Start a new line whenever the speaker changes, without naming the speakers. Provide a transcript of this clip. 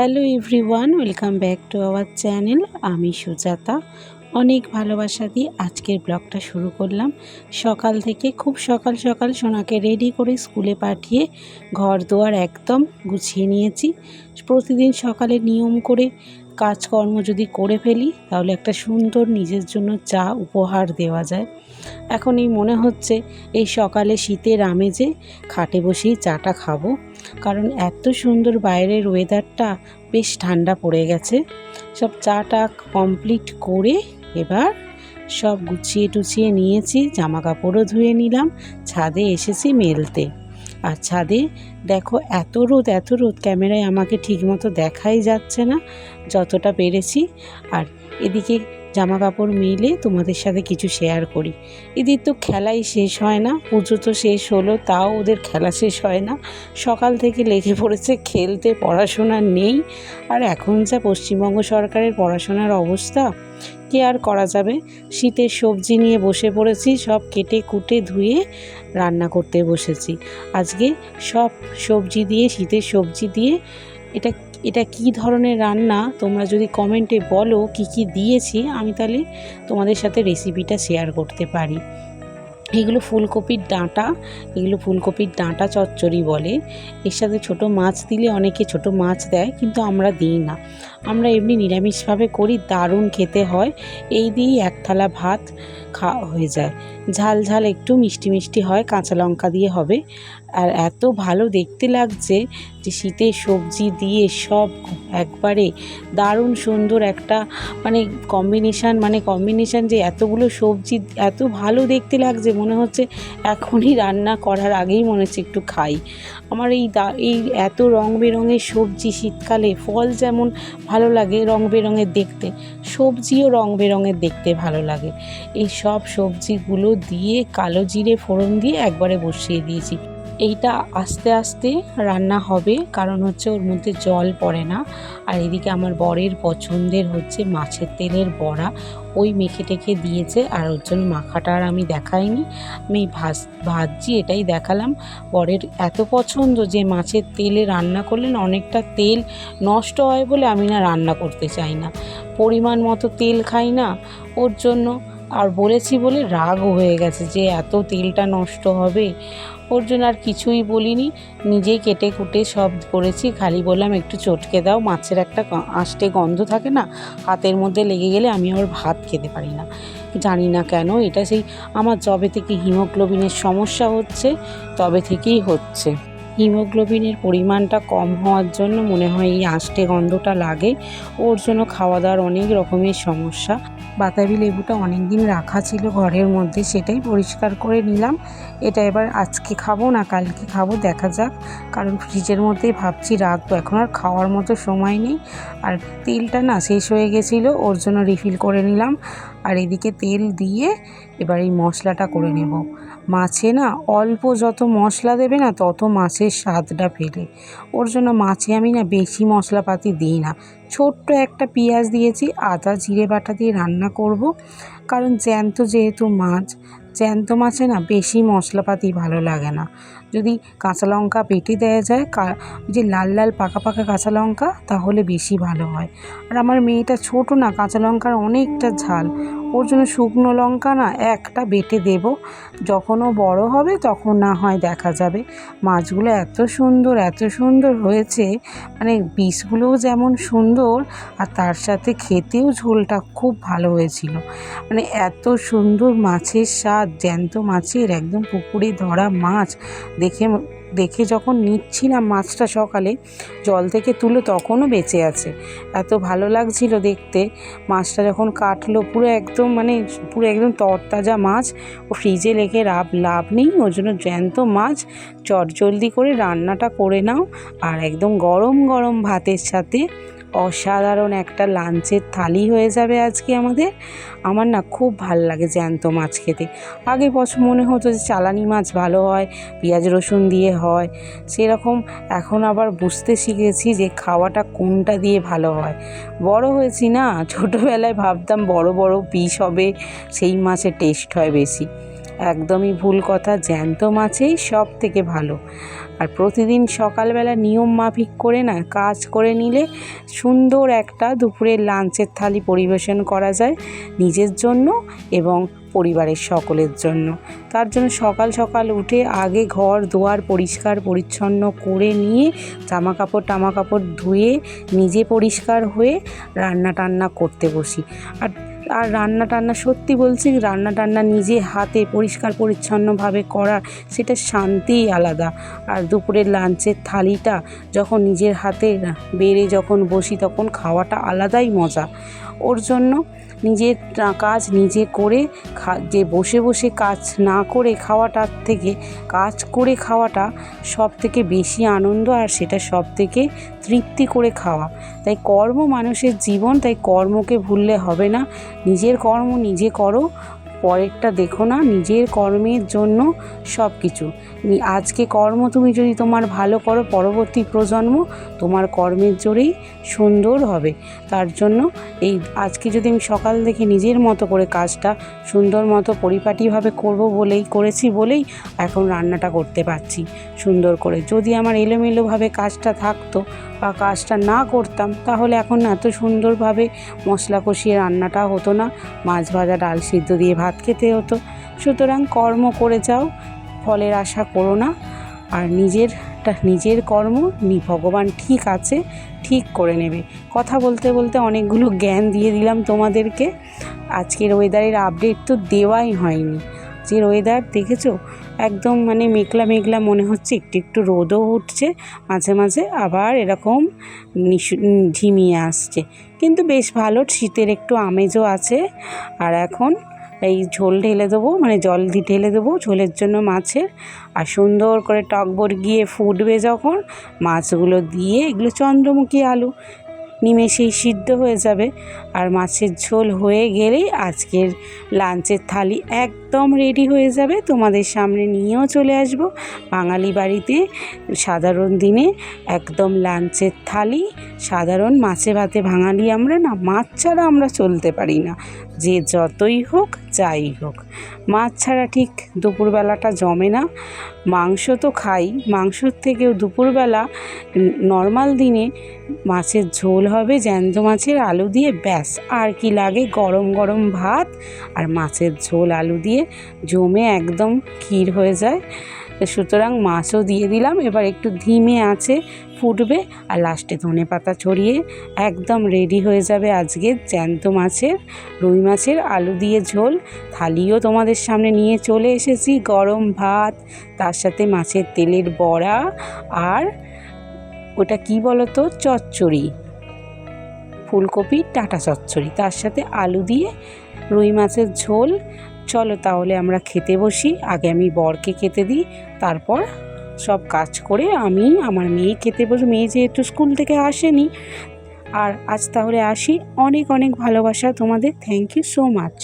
Hello everyone, welcome back to our channel. আমি সুজাতা। অনেক ভালোবাসা দিয়ে আজকের ব্লগটা শুরু করলাম। সকাল থেকে খুব সকাল সকাল সোনাকে রেডি করে স্কুলে পাঠিয়ে ঘর দুয়ার একদম গুছিয়ে নিয়েছি। প্রতিদিন সকালে নিয়ম করে কাজকর্ম যদি করে ফেলি, তাহলে একটা সুন্দর নিজের জন্য চা উপহার দেওয়া যায়। এখন এই মনে হচ্ছে এই সকালে শীতের আমেজে খাটে বসেই চাটা খাব। কারণ এত সুন্দর বাইরের ওয়েদারটা বেশ ঠান্ডা পড়ে গেছে। সব চাটা কমপ্লিট করে এবার সব গুছিয়ে টুছিয়ে নিয়েছি জামা কাপড়ও ধুয়ে নিলাম, ছাদে এসেছি মেলতে। আর ছাদে দেখো এত রোদ এত রোদ, ক্যামেরায় আমাকে ঠিকমতো দেখাই যাচ্ছে না, যতটা পেরেছি। আর এদিকে জামা কাপড় মেলে তোমাদের সাথে কিছু শেয়ার করি। এদের তো খেলাই শেষ হয় না, পুজো তো শেষ হলো, তাও ওদের খেলা শেষ হয় না। সকাল থেকে লেগে পড়েছে, খেলতে পড়াশোনা নেই। আর এখন যা পশ্চিমবঙ্গ সরকারের পড়াশোনার অবস্থা, কি আর করা যাবে? শীতের সবজি নিয়ে বসে পড়েছি, সব কেটে কুটে ধুয়ে রান্না করতে বসেছি। আজকে সব সবজি দিয়ে, শীতের সবজি দিয়ে, এটা এটা কি ধরনের রান্না? তোমরা যদি কমেন্টে বলো কি কি দিয়েছি, আমি তাহলে তোমাদের সাথে রেসিপিটা শেয়ার করতে পারি। এগুলো ফুলকপির ডাঁটা, এগুলো ফুলকপির ডাঁটা চচ্চড়ি বলে। এর সাথে ছোট মাছ দিলে অনেকে ছোট মাছ দেয়, কিন্তু আমরা দিই না। আমরা এমনি নিরামিষভাবে করি, দারুণ খেতে হয়। এই দিয়েই এক থালা ভাত খাওয়া হয়ে যায়। ঝাল ঝাল একটু মিষ্টি মিষ্টি হয়, কাঁচা লঙ্কা দিয়ে হবে। আর এত ভালো দেখতে লাগছে যে শীতের সবজি দিয়ে সব একবারে দারুণ সুন্দর একটা মানে কম্বিনেশান মানে কম্বিনেশান যে এতগুলো সবজি, এত ভালো দেখতে লাগছে, মনে হচ্ছে এখনই রান্না করার আগেই মনে হচ্ছে একটু খাই। আমার এই দা, এই এত রং বেরঙের সবজি শীতকালে ফল যেমন ভালো লাগে রং বেরঙের দেখতে, সবজিও রং বেরঙের দেখতে ভালো লাগে। এই সব সবজিগুলো দিয়ে কালো জিরে ফোড়ন দিয়ে একবারে বসিয়ে দিয়েছি। এইটা আস্তে আস্তে রান্না হবে, কারণ হচ্ছে ওর মধ্যে জল পড়ে না। আর এদিকে আমার বরের পছন্দের হচ্ছে মাছের তেলের বড়া। ওই মেখে টেখে দিয়েছে আর ওর জন্য মাখাটা আর আমি দেখাইনি। আমি ভাজ, ভাজছি, এটাই দেখালাম। বরের এত পছন্দ যে মাছের তেলে রান্না করলেন অনেকটা তেল নষ্ট হয় বলে আমি না রান্না করতে চাই না। পরিমাণ মতো তেল খাই না, ওর জন্য আর বলেছি বলে রাগও হয়ে গেছে যে এত তেলটা নষ্ট হবে। ওর জন্য আর কিছুই বলিনি। নিজেই কেটে কুটে সব করেছি। খালি বললাম, একটু চটকে দাও। মাছের একটা আষ্টে গন্ধ থাকে না, হাতের মধ্যে লেগে গেলে আমি আবার ভাত খেতে পারি না। জানি না কেন, এটা সেই আমার জবে থেকে হিমোগ্লোবিনের সমস্যা হচ্ছে, তবে থেকেই হচ্ছে। হিমোগ্লোবিনের পরিমাণটা কম হওয়ার জন্য মনে হয় এই আষ্টে গন্ধটা লাগে। ওর জন্য খাওয়া দাওয়ার অনেক রকমের সমস্যা। বাতাবি লেবুটা অনেক দিন রাখা ছিল ঘরের মধ্যে, সেটাই পরিষ্কার করে নিলাম। এটা এবার আজকে খাব না কালকে খাব, দেখা যাক। কারণ ফ্রিজের মধ্যেই ভাবছি রাখব এখন আর খাওয়ার মতো সময় নেই। আর তেলটা না শেষ হয়ে গেছিল, ওর জন্য রিফিল করে নিলাম। আর এদিকে তেল দিয়ে এবার এই মশলাটা করে নেব। মাছে না অল্প যত মশলা দেবে না তত মাছের স্বাদটা ফেলে। ওর জন্য মাছে আমি না বেশি মশলাপাতি দিই না। ছোট্ট একটা পেঁয়াজ দিয়েছি, আদা, জিরে বাটা দিয়ে রান্না করব। কারণ জ্যান্ত যেহেতু মাছ, জ্যান্ত মাছে না বেশি মশলাপাতি ভালো লাগে না। যদি কাঁচা লঙ্কা বেটে দেওয়া যায় যে লাল লাল পাকা পাকা কাঁচা লঙ্কা, তাহলে বেশি ভালো হয়। আর আমার মেয়েটা ছোটো না, কাঁচা লঙ্কার অনেকটা ঝাল। ওর জন্য শুকনো লঙ্কা না একটা বেটে দেব। যখন ও বড়ো হবে তখন না হয় দেখা যাবে। মাছগুলো এত সুন্দর এত সুন্দর হয়েছে। মানে পিসগুলোও যেমন সুন্দর আর তার সাথে খেতেও ঝোলটা খুব ভালো হয়েছিল। মানে এত সুন্দর মাছের স্বাদ, জ্যান্ত মাছের, একদম পুকুরে ধরা মাছ, দেখে দেখে যখন নিচ্ছিলাম মাছটা সকালে, জল থেকে তুলে তখনও বেঁচে আছে। এত ভালো লাগছিল দেখতে। মাছটা যখন কাটলো, পুরো একদম মানে পুরো একদম তরতাজা মাছ। ও ফ্রিজে রেখে লাভ লাভ নেই ওই জন্য জ্যান্ত মাছ। চটজলদি করে রান্নাটা করে নাও। আর একদম গরম গরম ভাতের সাথে অসাধারণ একটা লাঞ্চের থালি হয়ে যাবে আজকে আমাদের। আমার না খুব ভালো লাগে জ্যান্ত মাছ খেতে। আগে বছর মনে হতো যে চালানি মাছ ভালো হয়, পেঁয়াজ রসুন দিয়ে হয়। সেরকম এখন আবার বুঝতে শিখেছি যে খাওয়াটা কোনটা দিয়ে ভালো হয়। বড় হয়েছি না, ছোটোবেলায় ভাবতাম বড় বড় পিস হবে, সেই মাছের টেস্ট হয় বেশি। একদমই ভুল কথা, জ্যান্ত মাছেই সব থেকে ভালো। আর প্রতিদিন সকালবেলা নিয়ম মাফিক করে না, কাজ করে নিলে সুন্দর একটা দুপুরের লাঞ্চের থালি পরিবেশন করা যায় নিজের জন্য এবং পরিবারের সকলের জন্য। তার জন্য সকাল সকাল উঠে আগে ঘর, দুয়ার পরিষ্কার, পরিচ্ছন্ন করে নিয়ে জামা কাপড় টামা কাপড় ধুয়ে নিজে পরিষ্কার হয়ে রান্না টান্না করতে বসি। আর আর রান্না টান্না, সত্যি বলছি, রান্না টান্না নিজে হাতে পরিষ্কার পরিচ্ছন্নভাবে করা, সেটা শান্তিই আলাদা। আর দুপুরের লাঞ্চের থালিটা যখন নিজের হাতে বেড়ে যখন বসি, তখন খাওয়াটা আলাদাই মজা। ওর জন্য নিজের কাজ নিজে করে খা, যে বসে বসে কাজ না করে খাওয়াটার থেকে, কাজ করে খাওয়াটা সব থেকে বেশি আনন্দ আর সেটা সব থেকে তৃপ্তি করে খাওয়া। তাই কর্ম মানুষের জীবন, তাই কর্মকে ভুললে হবে না। নিজের কর্ম নিজে করো পরেরটা দেখো না, নিজের কর্মের জন্য সব কিছু আজকে কর্ম তুমি যদি তোমার ভালো করো, পরবর্তী প্রজন্ম তোমার কর্মের জোরেই সুন্দর হবে। তার জন্য এই আজকে যদি আমি সকাল থেকে নিজের মতো করে কাজটা সুন্দর মতো পরিপাটিভাবে করব বলেই করেছি বলেই এখন রান্নাটা করতে পারছি সুন্দর করে। যদি আমার এলোমেলোভাবে কাজটা থাকতো বা কাজটা না করতাম, তাহলে এখন এত সুন্দরভাবে মশলা কষিয়ে রান্নাটা হতো না। মাছ ভাজা, ডাল সিদ্ধ দিয়ে ভাত খেতে হতো। সুতরাং কর্ম করে যাও, ফলের আশা করো না। আর নিজেরটা নিজের কর্ম নি, ভগবান ঠিক আছে, ঠিক করে নেবে। কথা বলতে বলতে অনেকগুলো জ্ঞান দিয়ে দিলাম তোমাদেরকে। আজকের ওয়েদারের আপডেট তো দেওয়াই হয়নি। যে ওয়েদার দেখেছ? একদম মানে মেঘলা মেঘলা মনে হচ্ছে, একটু একটু রোদও উঠছে, মাঝে মাঝে আবার এরকম ঝিমিয়ে আসছে। কিন্তু বেশ ভালো, শীতের একটু আমেজও আছে। আর এখন এই ঝোল ঢেলে দেবো মানে জল দিয়ে ঢেলে দেবো ঝোলের জন্য মাছের। আর সুন্দর করে টকবর গিয়ে ফুটবে যখন, মাছগুলো দিয়ে, এগুলো চন্দ্রমুখী আলু। নিমেষেই সিদ্ধ হয়ে যাবে। আর মাছের ঝোল হয়ে গেলেই আজকের লাঞ্চের থালি একদম রেডি হয়ে যাবে। তোমাদের সামনে নিয়েও চলে আসব। বাঙালি বাড়িতে সাধারণ দিনে একদম লাঞ্চের থালি, সাধারণ মাছে ভাতে বাঙালি আমরা না, মাছ ছাড়া আমরা চলতে পারি না। যে যতই হোক যাই হোক, মাছ ছাড়া ঠিক দুপুরবেলাটা জমে না। মাংস তো খাই, মাংসর থেকেও দুপুরবেলা নর্মাল দিনে মাছের ঝোল হবে জ্যান্ত মাছের আলু দিয়ে, ব্যাস। আর কি লাগে? গরম গরম ভাত আর মাছের ঝোল আলু দিয়ে। জমে একদম ক্ষীর হয়ে যায়। সুতরাং মাছও দিয়ে দিলাম। এবার একটু ধিমে আছে, ফুটবে আর লাস্টে ধনে পাতা ছড়িয়ে একদম রেডি হয়ে যাবে আজকে জ্যান্ত মাছের, রুই মাছের আলু দিয়ে ঝোল। থালিও তোমাদের সামনে নিয়ে চলে এসেছি গরম ভাত, তার সাথে মাছের তেলের বড়া আর ওটা কি বলো তো চচ্চড়ি। ফুলকপি, টাটা চচ্চড়ি। তার সাথে আলু দিয়ে রুই মাছের ঝোল চলো তাহলে আমরা খেতে বসি। আগে আমি বরকে খেতে দিই, তারপর সব কাজ করে আমি আমার মেয়ে খেতে বসি। মেয়ে যেহেতু স্কুল থেকে আসেনি, আর আজ তাহলে আসি। অনেক অনেক ভালোবাসা তোমাদের। Thank you so much